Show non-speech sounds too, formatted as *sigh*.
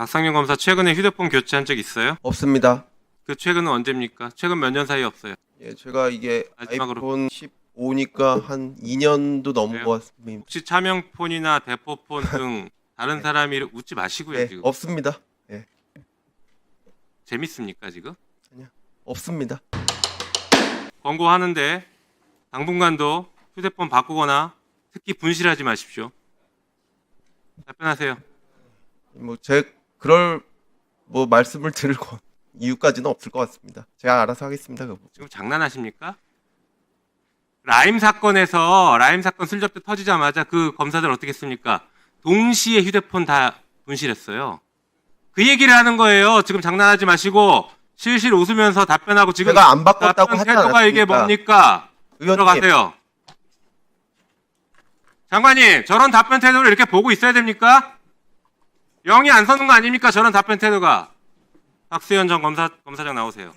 박상현 검사 최근에 휴대폰 교체한 적 있어요? 없습니다. 그 최근은 언제입니까? 최근 몇 년 사이 없어요. 예, 제가 이게 마지막으로. 아이폰 15니까 한 2년도 넘은 그래요? 것 같습니다. 혹시 차명폰이나 대포폰 *laughs* 등 다른 사람이 웃지 마시고요 네, 지금. 없습니다. 예, 재밌습니까 지금? 없습니다. 권고하는데 당분간도 휴대폰 바꾸거나 특히 분실하지 마십시오. 답변하세요. 뭐 제 그럴 뭐 말씀을 드릴 거 이유까지는 없을 것 같습니다. 제가 알아서 하겠습니다. 그 부분. 지금 장난하십니까? 라임 사건에서 라임 사건 슬쩍 터지자마자 그 검사들 어떻게 했습니까? 동시에 휴대폰 다 분실했어요. 그 얘기를 하는 거예요. 지금 장난하지 마시고 실실 웃으면서 답변하고 지금 제가 안 바꿨다고 답변 하지 태도가 이게 않았습니까? 뭡니까? 의원님, 들어가세요. 장관님, 저런 답변 태도를 이렇게 보고 있어야 됩니까? 영이 안 서는 거 아닙니까? 저런 답변 태도가. 박수현 전 검사, 검사장 나오세요.